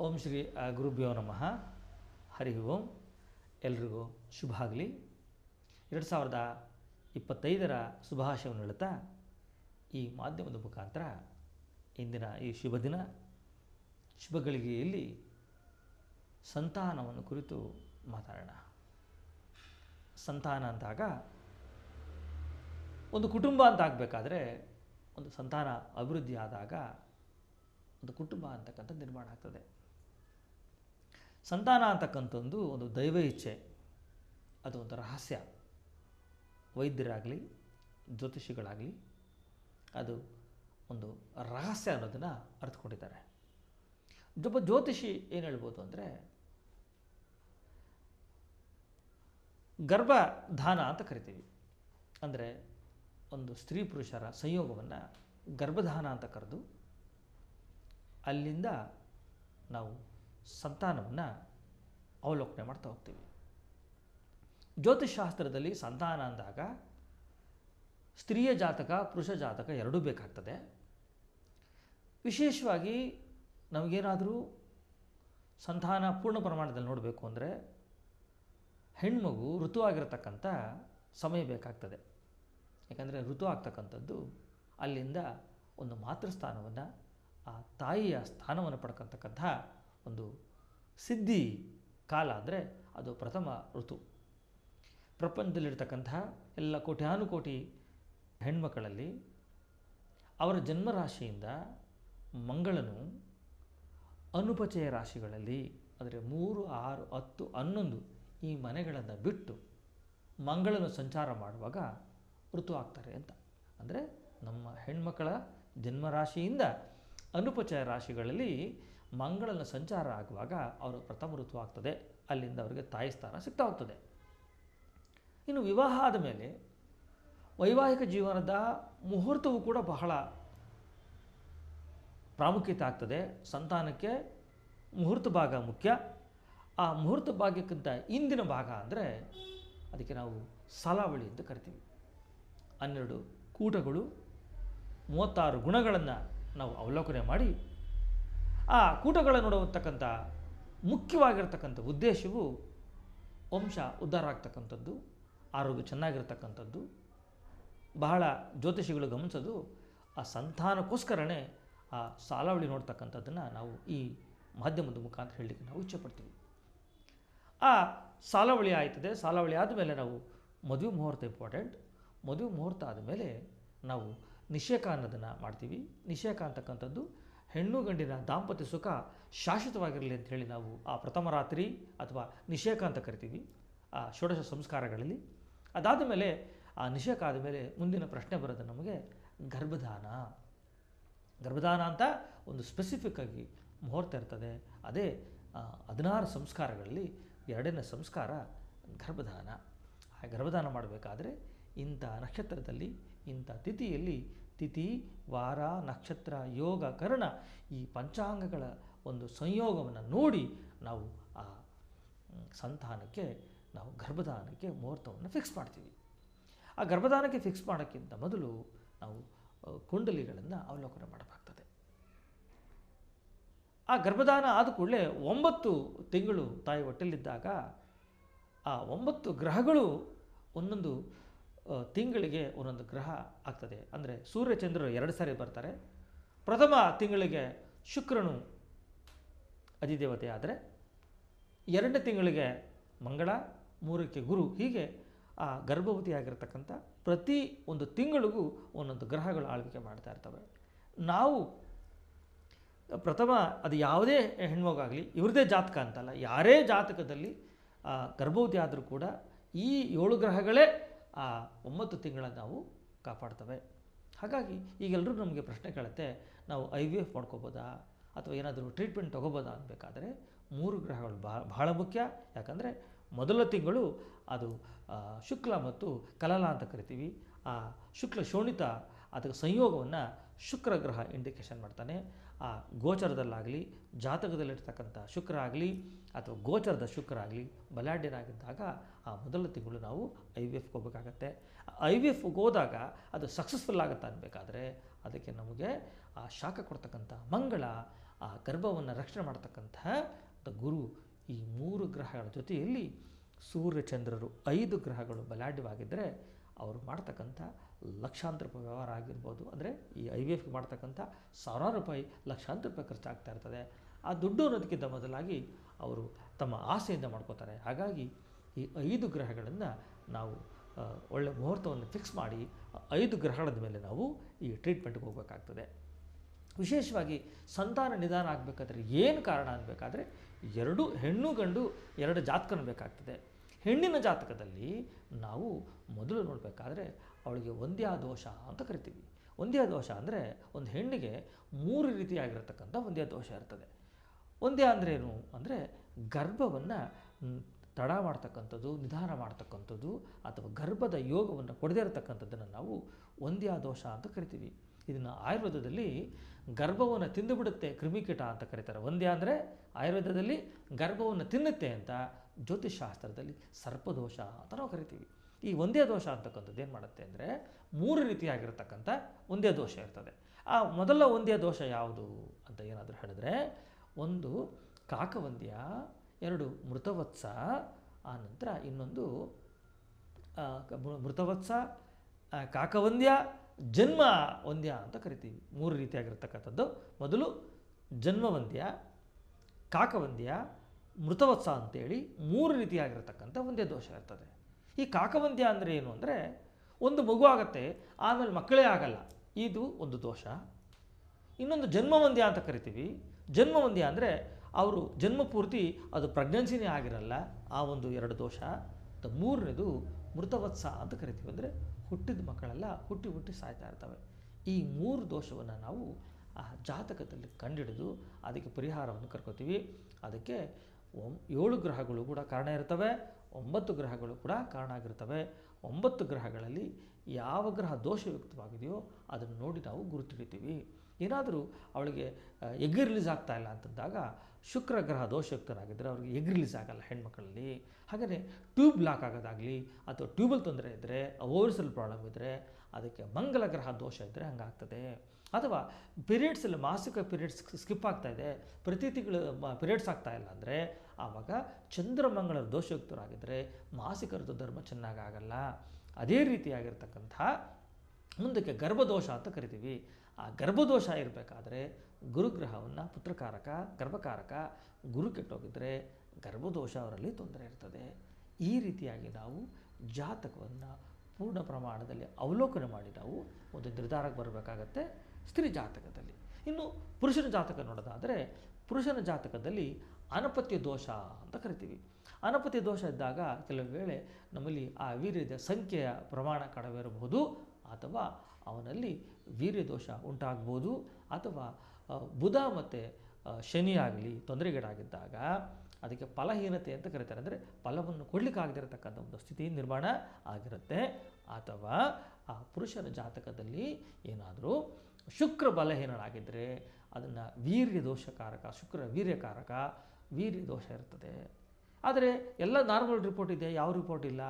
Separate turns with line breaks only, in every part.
ಓಂ ಶ್ರೀ ಗುರುಭ್ಯೋ ನಮಃ. ಹರಿ ಓಂ. ಎಲ್ರಿಗೂ ಶುಭ ಆಗಲಿ. ಎರಡು ಸಾವಿರದ ಇಪ್ಪತ್ತೈದರ ಶುಭಾಶಯವನ್ನು ಹೇಳುತ್ತಾ ಈ ಮಾಧ್ಯಮದ ಮುಖಾಂತರ ಇಂದಿನ ಈ ಶುಭ ದಿನ ಶುಭಗಳಿಗೆಯಲ್ಲಿ ಸಂತಾನವನ್ನು ಕುರಿತು ಮಾತಾಡೋಣ. ಸಂತಾನ ಅಂದಾಗ ಒಂದು ಕುಟುಂಬ ಅಂತ ಆಗಬೇಕಾದ್ರೆ ಒಂದು ಸಂತಾನ ಅಭಿವೃದ್ಧಿ ಆದಾಗ ಒಂದು ಕುಟುಂಬ ಅಂತಕ್ಕಂಥ ನಿರ್ಮಾಣ ಆಗ್ತದೆ. ಸಂತಾನ ಅಂತಕ್ಕಂಥದ್ದು ಒಂದು ದೈವ ಇಚ್ಛೆ. ಅದು ಒಂದು ರಹಸ್ಯ. ವೈದ್ಯರಾಗಲಿ, ಜ್ಯೋತಿಷಿಗಳಾಗಲಿ ಅದು ಒಂದು ರಹಸ್ಯ ಅನ್ನೋದನ್ನು ಅರ್ಥಕೊಂಡಿದ್ದಾರೆ ಒಬ್ಬ ಜ್ಯೋತಿಷಿ ಏನು ಹೇಳ್ಬೋದು ಅಂದರೆ ಗರ್ಭಧಾನ ಅಂತ ಕರಿತೀವಿ. ಅಂದರೆ ಒಂದು ಸ್ತ್ರೀ ಪುರುಷರ ಸಂಯೋಗವನ್ನು ಗರ್ಭಧಾನ ಅಂತ ಕರೆದು ಅಲ್ಲಿಂದ ನಾವು ಸಂತಾನವನ್ನು ಅವಲೋಕನೆ ಮಾಡ್ತಾ ಹೋಗ್ತೀವಿ. ಜ್ಯೋತಿಷಾಸ್ತ್ರದಲ್ಲಿ ಸಂತಾನ ಅಂದಾಗ ಸ್ತ್ರೀಯ ಜಾತಕ, ಪುರುಷ ಜಾತಕ ಎರಡೂ ಬೇಕಾಗ್ತದೆ. ವಿಶೇಷವಾಗಿ ನಮಗೇನಾದರೂ ಸಂತಾನ ಪೂರ್ಣ ಪ್ರಮಾಣದಲ್ಲಿ ನೋಡಬೇಕು ಅಂದರೆ ಹೆಣ್ಮಗು ಋತುವಾಗಿರತಕ್ಕಂಥ ಸಮಯ ಬೇಕಾಗ್ತದೆ. ಯಾಕಂದರೆ ಋತು ಆಗ್ತಕ್ಕಂಥದ್ದು ಅಲ್ಲಿಂದ ಒಂದು ಮಾತೃಸ್ಥಾನವನ್ನು, ಆ ತಾಯಿಯ ಸ್ಥಾನವನ್ನು ಪಡ್ಕೊತಕ್ಕಂಥ ಒಂದು ಸಿದ್ಧಿ ಕಾಲ ಅಂದರೆ ಅದು ಪ್ರಥಮ ಋತು. ಪ್ರಪಂಚದಲ್ಲಿರ್ತಕ್ಕಂತಹ ಎಲ್ಲ ಕೋಟ್ಯಾನುಕೋಟಿ ಹೆಣ್ಮಕ್ಕಳಲ್ಲಿ ಅವರ ಜನ್ಮರಾಶಿಯಿಂದ ಮಂಗಳನು ಅನುಪಚಯ ರಾಶಿಗಳಲ್ಲಿ ಅಂದರೆ ಮೂರು, ಆರು, ಹತ್ತು, ಹನ್ನೊಂದು ಈ ಮನೆಗಳನ್ನು ಬಿಟ್ಟು ಮಂಗಳನು ಸಂಚಾರ ಮಾಡುವಾಗ ಋತು ಆಗ್ತಾರೆ ಅಂತ. ಅಂದರೆ ನಮ್ಮ ಹೆಣ್ಮಕ್ಕಳ ಜನ್ಮರಾಶಿಯಿಂದ ಅನುಪಚಯ ರಾಶಿಗಳಲ್ಲಿ ಮಂಗಳನ ಸಂಚಾರ ಆಗುವಾಗ ಅವರು ಪ್ರಥಮ ಋತು ಆಗ್ತದೆ. ಅಲ್ಲಿಂದ ಅವರಿಗೆ ತಾಯಿ ಸ್ಥಾನ ಸಿಗ್ತಾ ಹೋಗ್ತದೆ. ಇನ್ನು ವಿವಾಹ ಆದ ಮೇಲೆ ವೈವಾಹಿಕ ಜೀವನದ ಮುಹೂರ್ತವು ಕೂಡ ಬಹಳ ಪ್ರಾಮುಖ್ಯತೆ ಆಗ್ತದೆ. ಸಂತಾನಕ್ಕೆ ಮುಹೂರ್ತ ಭಾಗ ಮುಖ್ಯ. ಆ ಮುಹೂರ್ತ ಭಾಗ್ಯಕ್ಕಿಂತ ಇಂದಿನ ಭಾಗ ಅಂದರೆ ಅದಕ್ಕೆ ನಾವು ಸಾಲಾವಳಿ ಅಂತ ಕರಿತೀವಿ. ಹನ್ನೆರಡು ಕೂಟಗಳು, ಮೂವತ್ತಾರು ಗುಣಗಳನ್ನು ನಾವು ಅವಲೋಕನೆ ಮಾಡಿ ಆ ಕೂಟಗಳ ನೋಡುವಂತಕ್ಕಂಥ ಮುಖ್ಯವಾಗಿರ್ತಕ್ಕಂಥ ಉದ್ದೇಶವು ವಂಶ ಉದ್ಧಾರ ಆಗ್ತಕ್ಕಂಥದ್ದು, ಆರೋಗ್ಯ ಚೆನ್ನಾಗಿರ್ತಕ್ಕಂಥದ್ದು, ಬಹಳ ಜ್ಯೋತಿಷಿಗಳು ಗಮನಿಸೋದು, ಆ ಸಂತಾನಕ್ಕೋಸ್ಕರನೇ ಆ ಸಾಲಾವಳಿ ನೋಡ್ತಕ್ಕಂಥದ್ದನ್ನು ನಾವು ಈ ಮಾಧ್ಯಮದ ಮುಖಾಂತರ ಹೇಳಲಿಕ್ಕೆ ನಾವು ಇಚ್ಛೆಪಡ್ತೀವಿ. ಆ ಸಾಲಾವಳಿ ಆಯ್ತದೆ, ಸಾಲಾವಳಿ ಆದಮೇಲೆ ನಾವು ಮದುವೆ ಮುಹೂರ್ತ ಇಂಪಾರ್ಟೆಂಟ್ ಮದುವೆ ಮುಹೂರ್ತ ಆದಮೇಲೆ ನಾವು ನಿಷೇಕ ಅನ್ನೋದನ್ನು ಮಾಡ್ತೀವಿ. ನಿಷೇಕ ಅಂತಕ್ಕಂಥದ್ದು ಹೆಣ್ಣು ಗಂಡಿನ ದಾಂಪತ್ಯ ಸುಖ ಶಾಶ್ವತವಾಗಿರಲಿ ಅಂತ ಹೇಳಿ ನಾವು ಆ ಪ್ರಥಮ ರಾತ್ರಿ ಅಥವಾ ನಿಷೇಕ ಅಂತ ಕರಿತೀವಿ. ಆ ಷೋಡಶ ಸಂಸ್ಕಾರಗಳಲ್ಲಿ. ಅದಾದ ಮೇಲೆ ಆ ನಿಷೇಕ ಆದಮೇಲೆ ಮುಂದಿನ ಪ್ರಶ್ನೆ ಬರೋದು ನಮಗೆ ಗರ್ಭಧಾನ. ಗರ್ಭಧಾನ ಅಂತ ಒಂದು ಸ್ಪೆಸಿಫಿಕ್ ಆಗಿ ಮುಹೂರ್ತ ಇರ್ತದೆ. ಅದೇ ಹದಿನಾರು ಸಂಸ್ಕಾರಗಳಲ್ಲಿ ಎರಡನೇ ಸಂಸ್ಕಾರ ಗರ್ಭಧಾನ. ಆ ಗರ್ಭಧಾನ ಮಾಡಬೇಕಾದ್ರೆ ಇಂಥ ನಕ್ಷತ್ರದಲ್ಲಿ ಇಂಥ ತಿಥಿಯಲ್ಲಿ ತಿಥಿ, ವಾರ, ನಕ್ಷತ್ರ, ಯೋಗ, ಕರ್ಣ ಈ ಪಂಚಾಂಗಗಳ ಒಂದು ಸಂಯೋಗವನ್ನು ನೋಡಿ ನಾವು ಆ ಸಂತಾನಕ್ಕೆ ನಾವು ಗರ್ಭಧಾನಕ್ಕೆ ಮುಹೂರ್ತವನ್ನು ಫಿಕ್ಸ್ ಮಾಡ್ತೀವಿ. ಆ ಗರ್ಭಧಾನಕ್ಕೆ ಫಿಕ್ಸ್ ಮಾಡೋಕ್ಕಿಂತ ಮೊದಲು ನಾವು ಕುಂಡಲಿಗಳನ್ನು ಅವಲೋಕನ ಮಾಡಬೇಕಾಗ್ತದೆ. ಆ ಗರ್ಭಧಾನ ಆದ ಕೂಡಲೇ ಒಂಬತ್ತು ತಿಂಗಳು ತಾಯಿ ಹೊಟ್ಟೆಲಿದ್ದಾಗ ಆ ಒಂಬತ್ತು ಗ್ರಹಗಳು ಒಂದೊಂದು ತಿಂಗಳಿಗೆ ಒಂದೊಂದು ಗ್ರಹ ಆಗ್ತದೆ. ಅಂದರೆ ಸೂರ್ಯಚಂದ್ರರು ಎರಡು ಸಾರಿ ಬರ್ತಾರೆ. ಪ್ರಥಮ ತಿಂಗಳಿಗೆ ಶುಕ್ರನು ಅಧಿದೇವತೆ ಆದರೆ ಎರಡನೇ ತಿಂಗಳಿಗೆ ಮಂಗಳ, ಮೂರಕ್ಕೆ ಗುರು. ಹೀಗೆ ಆ ಗರ್ಭವತಿಯಾಗಿರ್ತಕ್ಕಂಥ ಪ್ರತಿ ಒಂದು ತಿಂಗಳಿಗೂ ಒಂದೊಂದು ಗ್ರಹಗಳು ಆಳ್ವಿಕೆ ಮಾಡ್ತಾ ಇರ್ತವೆ. ನಾವು ಪ್ರಥಮ ಅದು ಯಾವುದೇ ಹೆಣ್ಮಗಾಗಲಿ ಇವ್ರದೇ ಜಾತಕ ಅಂತಲ್ಲ, ಯಾರೇ ಜಾತಕದಲ್ಲಿ ಗರ್ಭವತಿ ಆದರೂ ಕೂಡ ಈ ಏಳು ಗ್ರಹಗಳೇ ಆ ಒಂಬತ್ತು ತಿಂಗಳ ನಾವು ಕಾಪಾಡ್ತವೆ. ಹಾಗಾಗಿ ಈಗೆಲ್ಲರೂ ನಮಗೆ ಪ್ರಶ್ನೆ ಕೇಳುತ್ತೆ, ನಾವು ಐ ವಿ ಎಫ್ ಮಾಡ್ಕೋಬೋದಾ? ಅಥವಾ ಏನಾದರೂ ಟ್ರೀಟ್ಮೆಂಟ್ ತೊಗೋಬೋದಾ ಅನ್ಬೇಕಾದ್ರೆ ಮೂರು ಗ್ರಹಗಳು ಬಹಳ ಬಹಳ ಮುಖ್ಯ. ಯಾಕಂದರೆ ಮೊದಲ ತಿಂಗಳು ಅದು ಶುಕ್ಲ ಮತ್ತು ಕಲಲ ಅಂತ ಕರಿತೀವಿ. ಆ ಶುಕ್ಲ ಶೋಣಿತ ಅದಕ್ಕೆ ಸಂಯೋಗವನ್ನು ಶುಕ್ರ ಗ್ರಹ ಇಂಡಿಕೇಶನ್ ಮಾಡ್ತಾನೆ. ಆ ಗೋಚರದಲ್ಲಾಗಲಿ, ಜಾತಕದಲ್ಲಿರ್ತಕ್ಕಂಥ ಶುಕ್ರ ಆಗಲಿ ಅಥವಾ ಗೋಚರದ ಶುಕ್ರ ಆಗಲಿ ಬಲಾಢ್ಯನಾಗಿದ್ದಾಗ ಆ ಮೊದಲ ತಿಂಗಳು ನಾವು ಐ ವಿ ಎಫ್ಗೆ ಹೋಗಬೇಕಾಗತ್ತೆ. ಐ ವಿ ಎಫ್ಗೆ ಹೋದಾಗ ಅದು ಸಕ್ಸಸ್ಫುಲ್ ಆಗುತ್ತೆ ಅನ್ಬೇಕಾದ್ರೆ ಅದಕ್ಕೆ ನಮಗೆ ಆ ಶಾಖ ಕೊಡ್ತಕ್ಕಂಥ ಮಂಗಳ, ಆ ಗರ್ಭವನ್ನು ರಕ್ಷಣೆ ಮಾಡ್ತಕ್ಕಂತಹ ಗುರು ಈ ಮೂರು ಗ್ರಹಗಳ ಜೊತೆಯಲ್ಲಿ ಸೂರ್ಯಚಂದ್ರರು ಐದು ಗ್ರಹಗಳು ಬಲಾಢ್ಯವಾಗಿದ್ದರೆ ಅವರು ಮಾಡ್ತಕ್ಕಂಥ ಲಕ್ಷಾಂತರ ರೂಪಾಯಿ ವ್ಯವಹಾರ ಆಗಿರ್ಬೋದು, ಅಂದರೆ ಈ ಐ ವಿ ಎಫ್ಗೆ ಮಾಡ್ತಕ್ಕಂಥ ಸಾವಿರಾರು ರೂಪಾಯಿ ಲಕ್ಷಾಂತರ ರೂಪಾಯಿ ಖರ್ಚಾಗ್ತಾ ಇರ್ತದೆ. ಆ ದುಡ್ಡು ಅನ್ನೋದಕ್ಕಿಂತ ಮೊದಲಾಗಿ ಅವರು ತಮ್ಮ ಆಸೆಯಿಂದ ಮಾಡ್ಕೋತಾರೆ. ಹಾಗಾಗಿ ಈ ಐದು ಗ್ರಹಗಳನ್ನು ನಾವು ಒಳ್ಳೆ ಮುಹೂರ್ತವನ್ನು ಫಿಕ್ಸ್ ಮಾಡಿ ಐದು ಗ್ರಹಗಳ ಮೇಲೆ ನಾವು ಈ ಟ್ರೀಟ್ಮೆಂಟ್ಗೆ ಹೋಗಬೇಕಾಗ್ತದೆ. ವಿಶೇಷವಾಗಿ ಸಂತಾನ ನಿಧಾನ ಆಗಬೇಕಾದ್ರೆ ಏನು ಕಾರಣ ಅನ್ಬೇಕಾದ್ರೆ ಎರಡು ಹೆಣ್ಣು ಗಂಡು ಎರಡು ಜಾತಕನ ಬೇಕಾಗ್ತದೆ. ಹೆಣ್ಣಿನ ಜಾತಕದಲ್ಲಿ ನಾವು ಮೊದಲು ನೋಡಬೇಕಾದ್ರೆ ಅವಳಿಗೆ ಒಂದ್ಯಾ ದೋಷ ಅಂತ ಕರಿತೀವಿ. ಒಂದ್ಯಾ ದೋಷ ಅಂದರೆ ಒಂದು ಹೆಣ್ಣಿಗೆ ಮೂರು ರೀತಿಯಾಗಿರತಕ್ಕಂಥ ಒಂದ್ಯಾ ದೋಷ ಇರ್ತದೆ. ಒಂದ್ಯಾ ಏನು? ಅಂದರೆ ಗರ್ಭವನ್ನು ತಡ ಮಾಡ್ತಕ್ಕಂಥದ್ದು, ನಿಧಾನ ಮಾಡ್ತಕ್ಕಂಥದ್ದು ಅಥವಾ ಗರ್ಭದ ಯೋಗವನ್ನು ಕೊಡದೇ ನಾವು ಒಂದ್ಯಾ ದೋಷ ಅಂತ ಕರಿತೀವಿ. ಇದನ್ನು ಆಯುರ್ವೇದದಲ್ಲಿ ಗರ್ಭವನ್ನು ತಿಂದುಬಿಡುತ್ತೆ ಕ್ರಿಮಿಕೀಟ ಅಂತ ಕರೀತಾರೆ. ಒಂದ್ಯಾ ಅಂದರೆ ಆಯುರ್ವೇದದಲ್ಲಿ ಗರ್ಭವನ್ನು ತಿನ್ನುತ್ತೆ ಅಂತ ಜ್ಯೋತಿಷಾಸ್ತ್ರದಲ್ಲಿ ಸರ್ಪದೋಷ ಅಂತ ನಾವು ಕರಿತೀವಿ. ಈ ಒಂದೇ ದೋಷ ಅಂತಕ್ಕಂಥದ್ದು ಏನು ಮಾಡುತ್ತೆ ಅಂದರೆ ಮೂರು ರೀತಿಯಾಗಿರ್ತಕ್ಕಂಥ ಒಂದೇ ದೋಷ ಇರ್ತದೆ. ಆ ಮೊದಲ ಒಂದೇ ದೋಷ ಯಾವುದು ಅಂತ ಏನಾದರೂ ಹೇಳಿದ್ರೆ ಒಂದು ಕಾಕವಂದ್ಯ, ಎರಡು ಮೃತವತ್ಸ ಆನಂತರ ನಂತರ ಇನ್ನೊಂದು ಮೃತವತ್ಸ ಕಾಕವಂದ್ಯ, ಜನ್ಮ ವಂದ್ಯ ಅಂತ ಕರಿತೀವಿ. ಮೂರು ರೀತಿಯಾಗಿರ್ತಕ್ಕಂಥದ್ದು. ಮೊದಲು ಜನ್ಮವಂದ್ಯ, ಕಾಕವಂದ್ಯ ಮೃತವತ್ಸ ಅಂತೇಳಿ ಮೂರು ರೀತಿಯಾಗಿರ್ತಕ್ಕಂಥ ಒಂದೇ ದೋಷ ಇರ್ತದೆ. ಈ ಕಾಕವಂದ್ಯ ಅಂದರೆ ಏನು ಅಂದರೆ ಒಂದು ಮಗು ಆಗತ್ತೆ ಆಮೇಲೆ ಮಕ್ಕಳೇ ಆಗಲ್ಲ. ಇದು ಒಂದು ದೋಷ. ಇನ್ನೊಂದು ಜನ್ಮವಂದ್ಯ ಅಂತ ಕರಿತೀವಿ. ಜನ್ಮವಂದ್ಯ ಅಂದರೆ ಅವರು ಜನ್ಮ ಪೂರ್ತಿ ಅದು ಪ್ರೆಗ್ನೆನ್ಸಿನೇ ಆಗಿರಲ್ಲ. ಆ ಒಂದು ಎರಡು ದೋಷ. ಮೂರನೇದು ಮೃತವತ್ಸ ಅಂತ ಕರಿತೀವಿ ಅಂದರೆ ಹುಟ್ಟಿದ ಮಕ್ಕಳೆಲ್ಲ ಹುಟ್ಟಿ ಹುಟ್ಟಿ ಸಾಯ್ತಾ ಇರ್ತವೆ. ಈ ಮೂರು ದೋಷವನ್ನು ನಾವು ಆ ಜಾತಕದಲ್ಲಿ ಕಂಡಿಡಿದು ಅದಕ್ಕೆ ಪರಿಹಾರವನ್ನು ಕರ್ಕೋತೀವಿ. ಅದಕ್ಕೆ ಒಂ ಏಳು ಗ್ರಹಗಳು ಕೂಡ ಕಾರಣ ಇರ್ತವೆ, ಒಂಬತ್ತು ಗ್ರಹಗಳು ಕೂಡ ಕಾರಣ ಆಗಿರ್ತವೆ. ಒಂಬತ್ತು ಗ್ರಹಗಳಲ್ಲಿ ಯಾವ ಗ್ರಹ ದೋಷಯುಕ್ತವಾಗಿದೆಯೋ ಅದನ್ನು ನೋಡಿ ನಾವು ಗುರುತಿಡಿತೀವಿ. ಏನಾದರೂ ಅವಳಿಗೆ ಎಗ್ ರಿಲೀಸ್ ಆಗ್ತಾ ಇಲ್ಲ ಅಂತಂದಾಗ ಶುಕ್ರ ಗ್ರಹ ದೋಷಯುಕ್ತರಾಗಿದ್ದರೆ ಅವ್ರಿಗೆ ಎಗ್ ರಿಲೀಸ್ ಆಗಲ್ಲ ಹೆಣ್ಮಕ್ಕಳಲ್ಲಿ ಹಾಗೆಯೇ ಟ್ಯೂಬ್ ಲಾಕ್ ಆಗೋದಾಗಲಿ ಅಥವಾ ಟ್ಯೂಬಲ್ ತೊಂದರೆ ಇದ್ದರೆ ಓವರ್ಸಲ್ ಪ್ರಾಬ್ಲಮ್ ಇದ್ದರೆ ಅದಕ್ಕೆ ಮಂಗಲ ಗ್ರಹ ದೋಷ ಇದ್ದರೆ ಹಂಗಾಗ್ತದೆ. ಅಥವಾ ಪೀರಿಯಡ್ಸಲ್ಲಿ ಮಾಸಿಕ ಪೀರಿಯಡ್ಸ್ ಸ್ಕಿಪ್ ಆಗ್ತಾಯಿದೆ ಪ್ರತಿ ತಿಂಗಳು ಪೀರಿಯಡ್ಸ್ ಆಗ್ತಾ ಅಂದರೆ ಆವಾಗ ಚಂದ್ರಮಂಗಳ ದೋಷಯುಕ್ತರಾಗಿದ್ದರೆ ಮಾಸಿಕ ಋತುಧರ್ಮ ಚೆನ್ನಾಗಾಗಲ್ಲ ಅದೇ ರೀತಿಯಾಗಿರ್ತಕ್ಕಂಥ ಮುಂದಕ್ಕೆ ಗರ್ಭದೋಷ ಅಂತ ಕರಿತೀವಿ. ಆ ಗರ್ಭದೋಷ ಇರಬೇಕಾದ್ರೆ ಗುರುಗ್ರಹವನ್ನು ಪುತ್ರಕಾರಕ, ಗರ್ಭಕಾರಕ, ಗುರು ಕೆಟ್ಟೋಗಿದ್ದರೆ ಗರ್ಭದೋಷ ಅವರಲ್ಲಿ ತೊಂದರೆ ಇರ್ತದೆ. ಈ ರೀತಿಯಾಗಿ ನಾವು ಜಾತಕವನ್ನು ಪೂರ್ಣ ಪ್ರಮಾಣದಲ್ಲಿ ಅವಲೋಕನ ಮಾಡಿ ನಾವು ಒಂದು ನಿರ್ಧಾರಕ್ಕೆ ಬರಬೇಕಾಗತ್ತೆ ಸ್ತ್ರೀ ಜಾತಕದಲ್ಲಿ. ಇನ್ನು ಪುರುಷನ ಜಾತಕ ನೋಡೋದಾದರೆ ಪುರುಷನ ಜಾತಕದಲ್ಲಿ ಅನಪತ್ಯ ದೋಷ ಅಂತ ಕರಿತೀವಿ. ಅನಪತ್ಯ ದೋಷ ಇದ್ದಾಗ ಕೆಲವು ವೇಳೆ ನಮ್ಮಲ್ಲಿ ಆ ವೀರ್ಯದ ಸಂಖ್ಯೆಯ ಪ್ರಮಾಣ ಕಡವಿರಬಹುದು ಅಥವಾ ಅವನಲ್ಲಿ ವೀರ್ಯ ದೋಷ ಉಂಟಾಗ್ಬೋದು ಅಥವಾ ಬುಧ ಮತ್ತು ಶನಿ ಆಗಲಿ ತೊಂದರೆಗೀಡಾಗಿದ್ದಾಗ ಅದಕ್ಕೆ ಫಲಹೀನತೆ ಅಂತ ಕರೀತಾರೆ. ಅಂದರೆ ಫಲವನ್ನು ಕೊಡಲಿಕ್ಕಾಗದಿರತಕ್ಕಂಥ ಒಂದು ಸ್ಥಿತಿ ನಿರ್ಮಾಣ ಆಗಿರುತ್ತೆ. ಅಥವಾ, ಆ, ಪುರುಷನ ಜಾತಕದಲ್ಲಿ ಏನಾದರೂ ಶುಕ್ರ ಬಲಹೀನರಾಗಿದ್ದರೆ ಅದನ್ನು ವೀರ್ಯ ದೋಷಕಾರಕ, ಶುಕ್ರ ವೀರ್ಯಕಾರಕ ವೀರ್ಯ ದೋಷ ಇರ್ತದೆ. ಆದರೆ ಎಲ್ಲ ನಾರ್ಮಲ್ ರಿಪೋರ್ಟ್ ಇದೆ, ಯಾವ ರಿಪೋರ್ಟ್ ಇಲ್ಲ.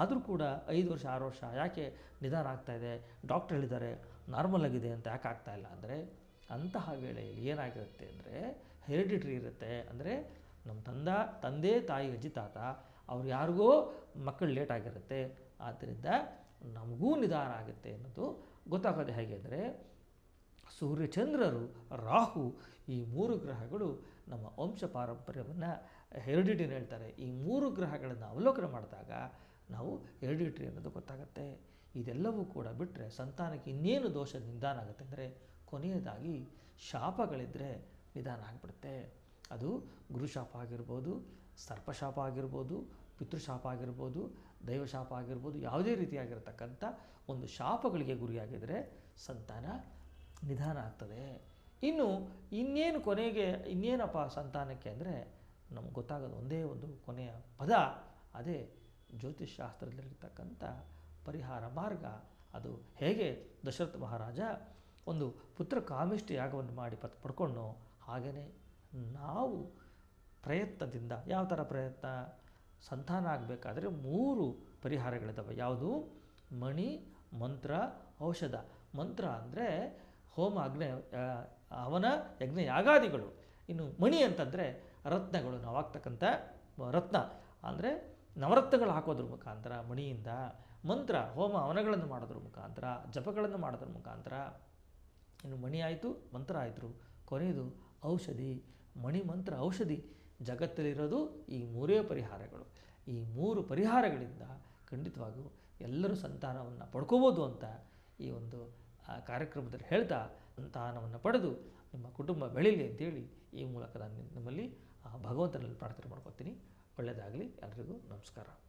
ಆದರೂ ಕೂಡ ಐದು ವರ್ಷ, ಆರು ವರ್ಷ ಯಾಕೆ ನಿಧಾನ ಆಗ್ತಾಯಿದೆ ಡಾಕ್ಟರ್ ಹೇಳಿದ್ದಾರೆ, ನಾರ್ಮಲ್ ಆಗಿದೆ ಅಂತ ಯಾಕೆ ಆಗ್ತಾ ಇಲ್ಲ? ಅಂದರೆ ಅಂತಹ ವೇಳೆಯಲ್ಲಿ ಏನಾಗಿರುತ್ತೆ ಅಂದರೆ ಹೆರಿಡಿಟ್ರಿ ಇರುತ್ತೆ. ಅಂದರೆ ನಮ್ಮ ತಂದ, ತಂದೆ, ತಾಯಿ, ಅಜ್ಜಿ, ತಾತ ಅವ್ರು ಯಾರಿಗೋ ಮಕ್ಕಳು ಲೇಟ್ ಆಗಿರುತ್ತೆ. ಆದ್ದರಿಂದ ನಮಗೂ ನಿಧಾನ ಆಗುತ್ತೆ ಅನ್ನೋದು ಗೊತ್ತಾಗೋದು ಹೇಗೆ ಅಂದರೆ ಸೂರ್ಯಚಂದ್ರರು, ರಾಹು ಈ ಮೂರು ಗ್ರಹಗಳು ನಮ್ಮ ವಂಶ ಪಾರಂಪರ್ಯವನ್ನು ಹೆರಿಡಿಟಿ ಹೇಳ್ತಾರೆ. ಈ ಮೂರು ಗ್ರಹಗಳನ್ನು ಅವಲೋಕನ ಮಾಡಿದಾಗ ನಾವು ಹೆರಿಡಿಟ್ರಿ ಅನ್ನೋದು ಗೊತ್ತಾಗುತ್ತೆ. ಇದೆಲ್ಲವೂ ಕೂಡ ಬಿಟ್ಟರೆ ಸಂತಾನಕ್ಕೆ ಇನ್ನೇನು ದೋಷ ನಿಧಾನ ಆಗುತ್ತೆ ಅಂದರೆ ಕೊನೆಯದಾಗಿ ಶಾಪಗಳಿದ್ದರೆ ನಿಧಾನ ಆಗಿಬಿಡುತ್ತೆ. ಅದು ಗುರುಶಾಪ ಆಗಿರ್ಬೋದು ಸರ್ಪಶಾಪ ಆಗಿರ್ಬೋದು ಪಿತೃಶಾಪ ಆಗಿರ್ಬೋದು ದೈವಶಾಪ ಆಗಿರ್ಬೋದು ಯಾವುದೇ ರೀತಿಯಾಗಿರತಕ್ಕಂಥ ಒಂದು ಶಾಪಗಳಿಗೆ ಗುರಿಯಾಗಿದ್ದರೆ ಸಂತಾನ ನಿಧಾನ ಆಗ್ತದೆ. ಇನ್ನು ಇನ್ನೇನು ಕೊನೆಗೆ, ಇನ್ನೇನಪ್ಪ ಸಂತಾನಕ್ಕೆ ಅಂದರೆ ನಮ್ಗೆ ಗೊತ್ತಾಗೋದು ಒಂದೇ ಒಂದು ಕೊನೆಯ ಪದ, ಅದೇ ಜ್ಯೋತಿಷ್ಶಾಸ್ತ್ರದಲ್ಲಿರ್ತಕ್ಕಂಥ ಪರಿಹಾರ ಮಾರ್ಗ. ಅದು ಹೇಗೆ ದಶರಥ ಮಹಾರಾಜ ಒಂದು ಪುತ್ರ ಕಾಮಿಷ್ಠ ಯಾಗವನ್ನು ಮಾಡಿ ಪತ್ ಪಡ್ಕೊಂಡು ಹಾಗೆಯೇ ನಾವು ಪ್ರಯತ್ನದಿಂದ, ಯಾವ ಥರ ಪ್ರಯತ್ನ? ಸಂತಾನ ಆಗಬೇಕಾದ್ರೆ ಮೂರು ಪರಿಹಾರಗಳಿದ್ದಾವೆ ಯಾವುದು? ಮಣಿ, ಮಂತ್ರ, ಔಷಧ. ಮಂತ್ರ ಅಂದರೆ ಹೋಮ ಅಗ್ನಿ ಅವನ ಯಜ್ಞ ಯಾಗಾದಿಗಳು. ಇನ್ನು ಮಣಿ ಅಂತಂದರೆ ರತ್ನಗಳು ನಾವು ರತ್ನ. ಅಂದರೆ ನವರತ್ನಗಳು ಹಾಕೋದ್ರ ಮುಖಾಂತರ, ಮಣಿಯಿಂದ ಮಂತ್ರ, ಹೋಮ ಅವನಗಳನ್ನು ಮಾಡೋದ್ರ ಮುಖಾಂತರ, ಜಪಗಳನ್ನು ಮಾಡೋದ್ರ ಮುಖಾಂತರ. ಇನ್ನು ಮಣಿ ಆಯಿತು, ಮಂತ್ರ ಆಯಿತು. ಕೊನೆಯದು ಔಷಧಿ. ಮಣಿ, ಮಂತ್ರ, ಔಷಧಿ. ಜಗತ್ತಲ್ಲಿರೋದು ಈ ಮೂರೇ ಪರಿಹಾರಗಳು. ಈ ಮೂರು ಪರಿಹಾರಗಳಿಂದ ಖಂಡಿತವಾಗೂ ಎಲ್ಲರೂ ಸಂತಾನವನ್ನು ಪಡ್ಕೋಬೋದು ಅಂತ ಈ ಒಂದು ಆ, ಕಾರ್ಯಕ್ರಮದಲ್ಲಿ ಹೇಳ್ತಾ ಸಂತಾನವನ್ನು ಪಡೆದು ನಿಮ್ಮ ಕುಟುಂಬ ಬೆಳೀಲಿ ಅಂತೇಳಿ ಈ ಮೂಲಕ ನಾನು ನಿಮ್ಮಲ್ಲಿ ಆ ಭಗವಂತನಲ್ಲಿ ಪ್ರಾರ್ಥನೆ ಮಾಡ್ಕೊತೀನಿ. ಒಳ್ಳೆಯದಾಗಲಿ. ಎಲ್ರಿಗೂ ನಮಸ್ಕಾರ.